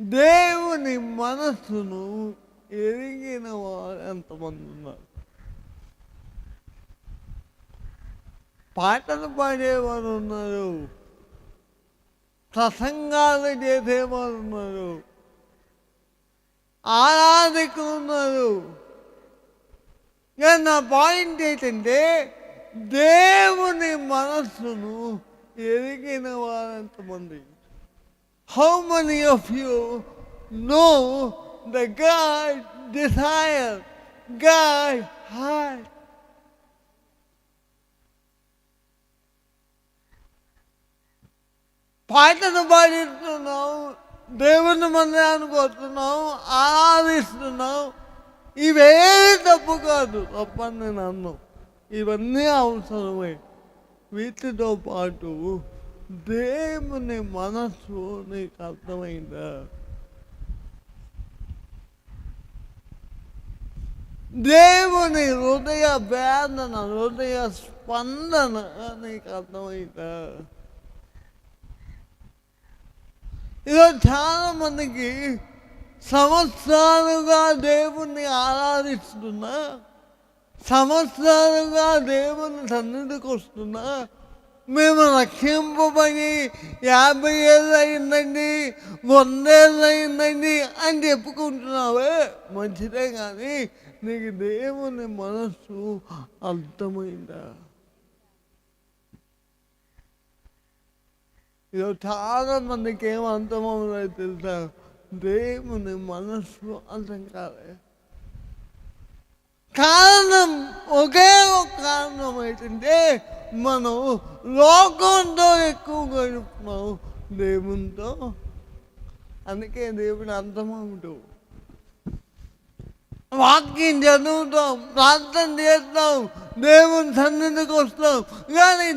దేవుని మనస్సును ఎరిగిన వారు ఎంతమంది ఉన్నారు? పాటలు పాడేవారు ఉన్నారు. ప్రసంగాలు చేసేవారు ఉన్నారు. ఆరాధకులు ఉన్నారు. నా పాయింట్ ఏంటంటే దేవుని మనస్సును ఎరిగిన వారు ఎంతమంది? How many of you know the God desire, God heart? పాటను పాడిస్తున్నాం దేవుని మందిరానికి వస్తున్నాం ఆరాధిస్తున్నాం ఇవేవి తప్పు కాదు తప్పని నేను అన్నాం ఇవన్నీ అవసరమే. వీటితో పాటు దేవుని మనస్సు నీకు అర్థమైందా? దేవుని హృదయ వేదన హృదయ స్పందన నీకు అర్థమైందా? ఇలా చాలా మందికి సంవత్సరాలుగా దేవుణ్ణి ఆరాధిస్తున్నా సంవత్సరాలుగా దేవుని సన్నిధికి వస్తున్నా మేము రక్షింపబడి యాభై ఏళ్ళు అయిందండి వందేళ్ళు అయిందండి అని చెప్పుకుంటున్నావే. మంచిదే కానీ నీకు దేవుని మనస్సు అర్థమైందా? ఈరోజు చాలా మందికి ఏం అర్థమవుతుందో తెలుసా? దేవుని మనస్సు అర్థం కాలే. కారణం ఒకే ఒక కారణం ఏంటంటే మనం లోకంతో ఎక్కువ గడుపుతున్నాం దేవునితో. అందుకే దేవుడు అర్థమవుతూ వాక్యం చదువుతాం ప్రార్థన చేస్తాం దేవుని సన్నిధికి వస్తాం. కానీ